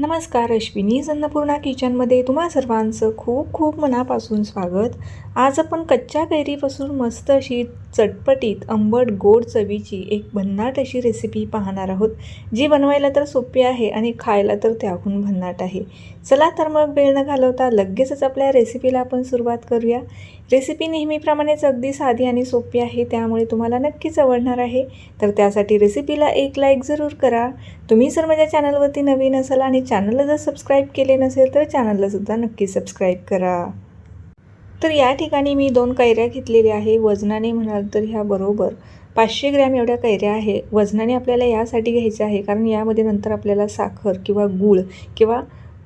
नमस्कार अश्विनी अन्नपूर्णा किचनमध्ये तुम्हा सर्वांचं खूप खूप मनापासून स्वागत. आज आपण कच्च्या कैरीपासून मस्त अशी चटपटीत आंबट गोड चवीची एक भन्नाट अशी रेसिपी पाहणार आहोत. जी बनवायला तर सोपी आहे आणि खायला तर त्याहून भन्नाट आहे. चला तर मग वेळ न घालवता लगेचच आपल्या रेसिपीला आपण सुरुवात करूया. रेसिपी नेहमीप्रमाणेच अगदी साधी आणि सोपी आहे त्यामुळे तुम्हाला नक्कीच आवडणार आहे. तर त्यासाठी रेसिपीला एक लाईक जरूर करा. तुम्ही जर माझ्या चॅनलवरती नवीन असाल आणि चॅनलला जर सबस्क्राईब केले नसेल तर चॅनललासुद्धा नक्की सबस्क्राईब करा. तर या ठिकाणी मी दोन कैऱ्या घेतलेल्या आहे. वजनाने म्हणाल तर ह्या बरोबर पाचशे ग्रॅम एवढ्या कैऱ्या आहे. वजनाने आपल्याला यासाठी घ्यायचं आहे कारण यामध्ये नंतर आपल्याला साखर किंवा गूळ किंवा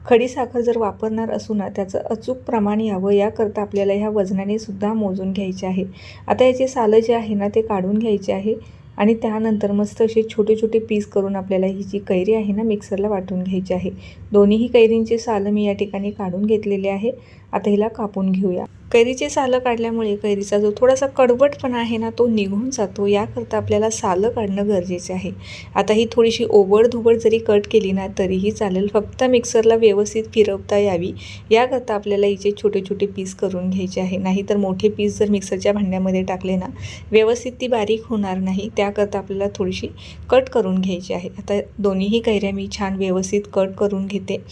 खडी साखर जर वापरणार असू ना त्याचं अचूक प्रमाण यावं याकरता आपल्याला ह्या वजनाने सुद्धा मोजून घ्यायचे आहे. आता याचे सालं जे आहे ना ते काढून घ्यायचे आहे आणि त्यानंतर मस्त असे छोटे छोटे पीस करून आपल्याला ही जी कैरी आहे ना मिक्सरला वाटून घ्यायची आहे. दोन्हीही कैरींचे सालं मी या ठिकाणी काढून घेतलेले आहे. आता हिला कापून घेऊया. कैरीचे सालं काढल्यामुळे कैरीचा जो थोडासा कडवटपणा आहे ना तो निघून जातो. याकरता आपल्याला सालं काढणं गरजेचे आहे. आता ही थोडीशी ओबडधुबड जरी कट केली ना तरीही चालेल. फक्त मिक्सरला व्यवस्थित फिरवता यावी. याकरता आपल्याला हिचे छोटे छोटे पीस करून घ्यायचे आहे. नाहीतर मोठे पीस जर मिक्सरच्या भांड्यामध्ये टाकले ना व्यवस्थित ती बारीक होणार नाही. त्याकरता आपल्याला थोडीशी कट करून घ्यायची आहे. आता दोन्हीही कैऱ्या मी छान व्यवस्थित कट करून घेते.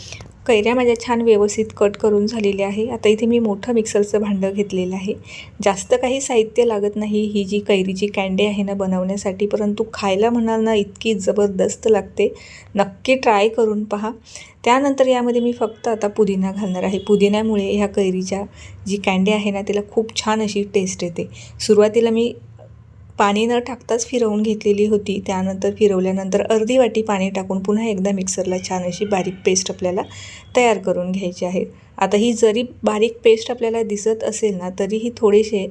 कैऱ्या माझ्या छान व्यवस्थित कट करून झालेल्या आहे. आता इथे मी मोठं मिक्सरचं भांडं घेतलेलं आहे. जास्त काही साहित्य लागत नाही. ही जी कैरीची कँडे आहे ना बनवण्यासाठी परंतु खायला म्हणाल ना इतकी जबरदस्त लागते. नक्की ट्राय करून पहा. त्यानंतर यामध्ये मी फक्त आता पुदिना घालणार आहे. पुदिन्यामुळे ह्या कैरीच्या जी कँडी आहे ना तिला खूप छान अशी टेस्ट येते. सुरुवातीला मी पाणी न टाकताच फिरवून घेतलेली होती. त्यानंतर फिरवल्यानंतर अर्धी वाटी पाणी टाकून पुन्हा एकदा मिक्सरला छान अशी बारीक पेस्ट आपल्याला तयार करून घ्यायची आहे. आता ही जरी बारीक पेस्ट आपल्याला दिसत असेल ना तरीही थोडेसे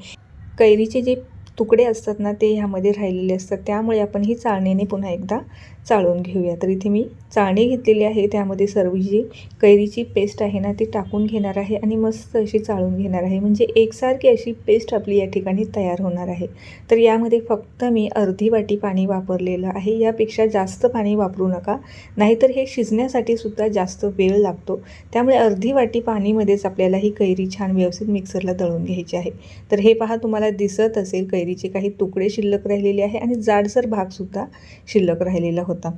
कैरीचे जे तुकडे असतात ना ते ह्यामध्ये राहिलेले असतात. त्यामुळे आपण ही चाळणीने पुन्हा एकदा चाळून घेऊया. तर इथे मी चाळणी घेतलेली आहे. त्यामध्ये सर्व जी कैरीची पेस्ट आहे ना ती टाकून घेणार आहे आणि मस्त अशी चाळून घेणार आहे. म्हणजे एकसारखी अशी पेस्ट आपली या ठिकाणी तयार होणार आहे. तर यामध्ये फक्त मी अर्धी वाटी पाणी वापरलेलं आहे. यापेक्षा जास्त पाणी वापरू नका. नाहीतर हे शिजण्यासाठी सुद्धा जास्त वेळ लागतो. त्यामुळे अर्धी वाटी पाणीमध्येच आपल्याला ही कैरी छान व्यवस्थित मिक्सरला दळून घ्यायची आहे. तर हे पहा तुम्हाला दिसत असेल कैरीचे काही तुकडे शिल्लक राहिलेले आहे आणि जाडसर भागसुद्धा शिल्लक राहिलेला होता.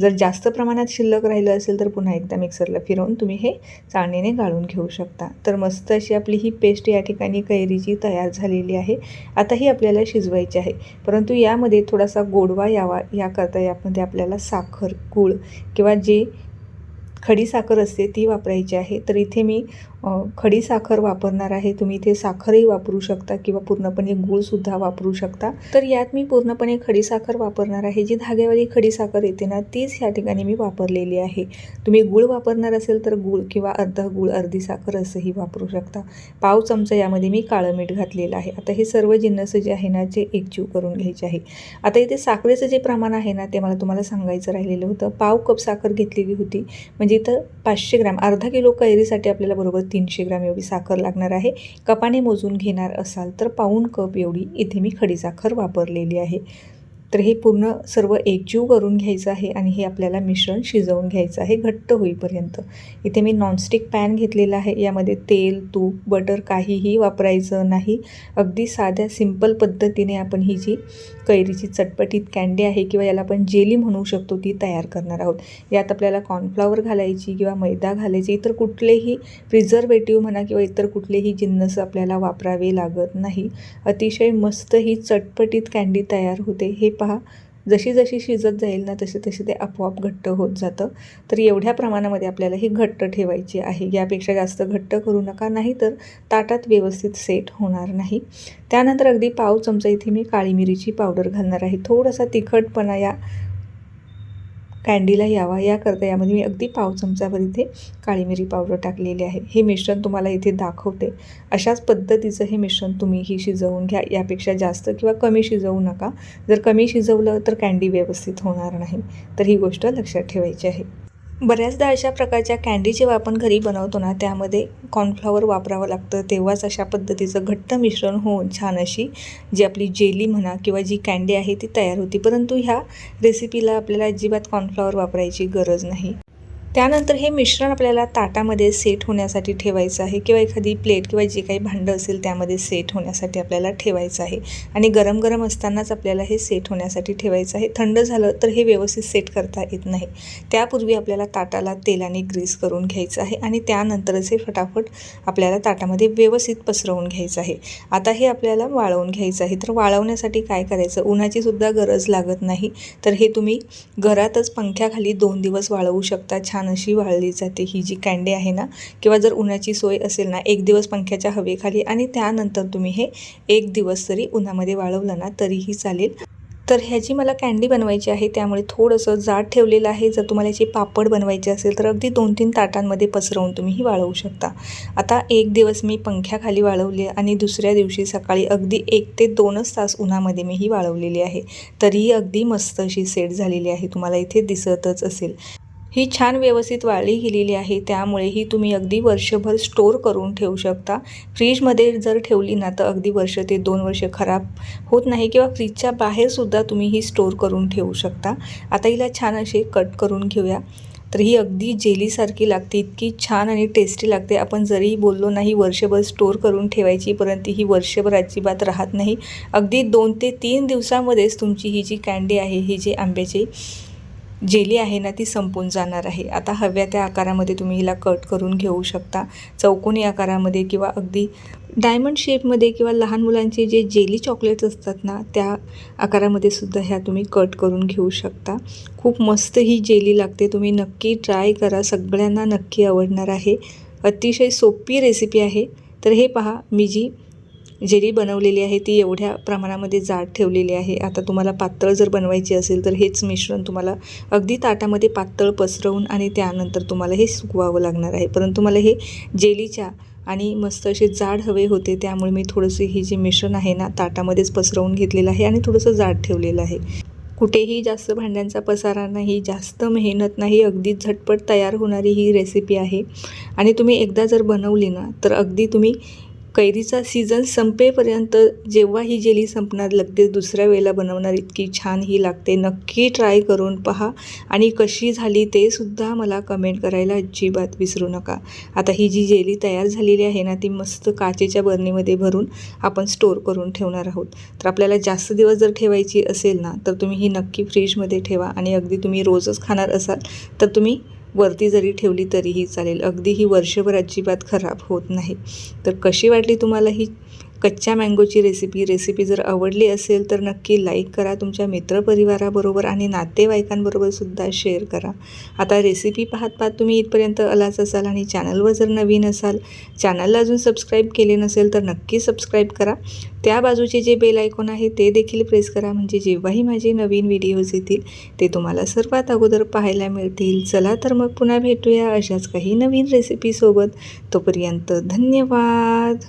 जर जास्त प्रमाणात शिल्लक राहिलं असेल तर पुन्हा एकदा मिक्सरला फिरवून तुम्ही हे चाळणीने गाळून घेऊ शकता. तर मस्त अशी आपली ही पेस्ट या ठिकाणी कैरीची तयार झालेली आहे. आता ही आपल्याला शिजवायची आहे. परंतु यामध्ये थोडासा गोडवा यावा याकरता यामध्ये आपल्याला साखर गूळ किंवा जे खडी साखर असते ती वापरायची आहे. तर इथे मी खडी साखर वापरणार आहे तुम्ही इथे साखरही वापरू शकता किंवा पूर्णपणे गूळसुद्धा वापरू शकता. तर यात मी पूर्णपणे खडी साखर वापरणार आहे जी धाग्यावाली खडी साखर येते ना तीच या ठिकाणी मी वापरलेली आहे. तुम्ही गूळ वापरणार असेल तर गूळ किंवा अर्धा गूळ अर्धी साखर असंही वापरू शकता. पाव चमचा यामध्ये मी काळं मीठ घातलेलं आहे. आता हे सर्व जिन्नसं जे आहे ना जे एकजीव करून घ्यायचे आहे. आता इथे साखरेचं जे प्रमाण आहे ना ते मला तुम्हाला सांगायचं राहिलेलं होतं. पाव कप साखर घेतलेली होती. म्हणजे इथं पाचशे ग्रॅम अर्धा किलो कैरीसाठी आपल्याला बरोबर तीनशे ग्रॅम एवढी साखर लागणार आहे. कपाने मोजून घेणार असाल तर पाऊण कप एवढी इथे मी खडीसाखर वापरलेली आहे. तर हे पूर्ण सर्व एकजीव करून घ्यायचं आहे आणि हे आपल्याला मिश्रण शिजवून घ्यायचं आहे घट्ट होईपर्यंत. इथे मी नॉनस्टिक पॅन घेतलेला आहे. यामध्ये तेल तूप बटर काहीही वापरायचं नाही. अगदी साध्या सिंपल पद्धतीने आपण ही जी कैरीची चटपटीत कँडी आहे किंवा याला आपण जेली म्हणू शकतो ती तयार करणार आहोत. यात आपल्याला कॉर्नफ्लॉवर घालायची किंवा मैदा घालायची इतर कुठलेही प्रिझर्वेटिव्ह म्हणा किंवा इतर कुठलेही जिन्नस आपल्याला वापरावे लागत नाही. अतिशय मस्त ही चटपटीत कँडी तयार होते. हे पहा जशी जशी शिजत जाईल ना तसे तसे ते आपोआप घट्ट होत जातं. तर एवढ्या प्रमाणामध्ये आपल्याला ही घट्ट ठेवायची आहे. यापेक्षा जास्त घट्ट करू नका नाही तर ताटात व्यवस्थित सेट होणार नाही. त्यानंतर अगदी पाव चमचा इथे मी काळी मिरीची पावडर घालणार आहे. थोडासा तिखटपणा या कँडीला यावा याकरता यामध्ये मी अगदी पाव चमचावर इथे काळी मिरी पावडर टाकलेली आहे. हे मिश्रण तुम्हाला इथे दाखवते. अशाच पद्धतीचं हे मिश्रण तुम्ही ही शिजवून घ्या. यापेक्षा जास्त किंवा कमी शिजवू नका. जर कमी शिजवलं तर कँडी व्यवस्थित होणार नाही. तर ही गोष्ट लक्षात ठेवायची आहे. बऱ्याचदा अशा प्रकारच्या कँडी जेव्हा आपण घरी बनवतो ना त्यामध्ये कॉर्नफ्लॉवर वापरावं लागतं. तेव्हाच अशा पद्धतीचं घट्ट मिश्रण होऊन छान अशी जी आपली जेली म्हणा किंवा जी कँडी आहे ती तयार होती. परंतु ह्या रेसिपीला आपल्याला अजिबात कॉर्नफ्लॉवर वापरायची गरज नाही. त्यानंतर हे मिश्रण आपल्याला ताटामध्ये सेट होण्यासाठी ठेवायचं आहे किंवा एखादी प्लेट किंवा जे काही भांडं असेल त्यामध्ये सेट होण्यासाठी आपल्याला ठेवायचं आहे. आणि गरम गरम असतानाच आपल्याला हे सेट होण्यासाठी ठेवायचं आहे. थंड झालं तर हे व्यवस्थित सेट करता येत नाही. त्यापूर्वी आपल्याला ताटाला तेलाने ग्रीस करून घ्यायचं आहे आणि त्यानंतरच हे फटाफट आपल्याला ताटामध्ये व्यवस्थित पसरवून घ्यायचं आहे. आता हे आपल्याला वाळवून घ्यायचं आहे. तर वाळवण्यासाठी काय करायचं? उन्हाची सुद्धा गरज लागत नाही. तर हे तुम्ही घरातच पंख्याखाली दोन दिवस वाळवू शकता. छान अशी वाळली जाते. ही जी कँडी आहे ना किंवा जर उन्हाची सोय असेल ना एक दिवस पंख्याच्या हवेखाली आणि त्यानंतर तुम्ही हे एक दिवस तरी उन्हामध्ये वाळवलं ना तरीही चालेल. तर ह्याची मला कँडी बनवायची आहे त्यामुळे थोडंसं जाड ठेवलेलं आहे. जर तुम्हाला याची पापड बनवायची असेल तर अगदी दोन तीन ताटांमध्ये पसरवून तुम्ही ही वाळवू शकता. आता एक दिवस मी पंख्याखाली वाळवली आणि दुसऱ्या दिवशी सकाळी अगदी एक ते दोनच तास उन्हामध्ये मी ही वाळवलेली आहे. तरीही अगदी मस्त अशी सेट झालेली आहे. तुम्हाला इथे दिसतच असेल. ही छान व्यवस्थित वाळली गेलेली आहे. त्यामुळे ही तुम्ही अगदी वर्षभर स्टोर करून ठेवू शकता. फ्रीजमध्ये जर ठेवली ना तर अगदी वर्ष ते दोन वर्ष खराब होत नाही किंवा फ्रीजच्या बाहेरसुद्धा तुम्ही ही स्टोर करून ठेवू शकता. आता हिला छान असे कट करून घेऊया. तर ही अगदी जेलीसारखी लागते इतकी छान आणि टेस्टी लागते. आपण जरी बोललो नाही वर्षभर स्टोअर करून ठेवायची परंतु ही वर्षभर अजिबात राहत नाही. अगदी दोन ते तीन दिवसामध्येच तुमची ही जी कँडी आहे ही जी आंब्याची जेली आहे ना ती संपून जाणार आहे. आता हव्या त्या आकारामध्ये तुम्ही हिला कट करून घेऊ शकता. चौकोनी आकारामध्ये किंवा अगदी डायमंड शेपमध्ये किंवा लहान मुलांचे जे जेली चॉकलेट्स असतात ना त्या आकारामध्ये सुद्धा ह्या तुम्ही कट करून घेऊ शकता. खूप मस्त ही जेली लागते. तुम्ही नक्की ट्राय करा. सगळ्यांना नक्की आवडणार आहे. अतिशय सोपी रेसिपी आहे. तर हे पहा मी जी जेली बनवलेली आहे ती एवढ्या प्रमाणामध्ये जाड ठेवलेली आहे. आता तुम्हाला पातळ जर बनवायची असेल तर हेच मिश्रण तुम्हाला अगदी ताटामध्ये पातळ पसरवून आणि त्यानंतर तुम्हाला हे सुकवावं लागणार आहे. परंतु मला हे जेलीच्या आणि मस्त असे जाड हवे होते त्यामुळे मी थोडंसं ही जे मिश्रण आहे ना ताटामध्येच पसरवून घेतलेलं आहे आणि थोडंसं जाड ठेवलेलं आहे. कुठेही जास्त भांड्यांचा पसारा नाही जास्त मेहनत नाही अगदी झटपट तयार होणारी ही रेसिपी आहे. आणि तुम्ही एकदा जर बनवली ना तर अगदी तुम्ही कैरीचा सीझन संपेपर्यंत जेव्हा ही जेली संपणार लगेच दुसऱ्या वेळेला बनवणार इतकी छान ही लागते. नक्की ट्राय करून पहा. आणि कशी झाली ते सुद्धा मला कमेंट करायला अजिबात विसरू नका. आता ही जी जेली तयार झालेली आहे ना ती मस्त काचेच्या बरणीमध्ये भरून आपण स्टोर करून ठेवणार आहोत. तर आपल्याला जास्त दिवस जर ठेवायची असेल ना तर तुम्ही ही नक्की फ्रीजमध्ये ठेवा. आणि अगदी तुम्ही रोजच खाणार असाल तर तुम्ही वरती जरी ठेवली तरीही चालेल. अगदी ही वर्षभर अजिबात खराब होत नाही. तर कशी वाटली तुम्हाला ही कच्च्या मँगोची रेसिपी रेसिपी जर आवडली असेल तर नक्की लाईक करा. तुमच्या मित्रपरिवाराबरोबर आणि नातेवाईकांबरोबर सुद्धा शेअर करा. आता रेसिपी पाहत पाहत तुम्ही इथपर्यंत आलाच असाल आणि चॅनलवर जर नवीन असाल चॅनलला अजून सबस्क्राईब केले नसेल तर नक्की सबस्क्राईब करा. त्या बाजूचे जे बेल आयकॉन आहे ते देखील प्रेस करा. म्हणजे जेव्हाही माझे नवीन व्हिडिओज येतील ते तुम्हाला सर्वात अगोदर पाहायला मिळतील. चला तर मग पुन्हा भेटूया अशाच काही नवीन रेसिपीसोबत तोपर्यंत धन्यवाद.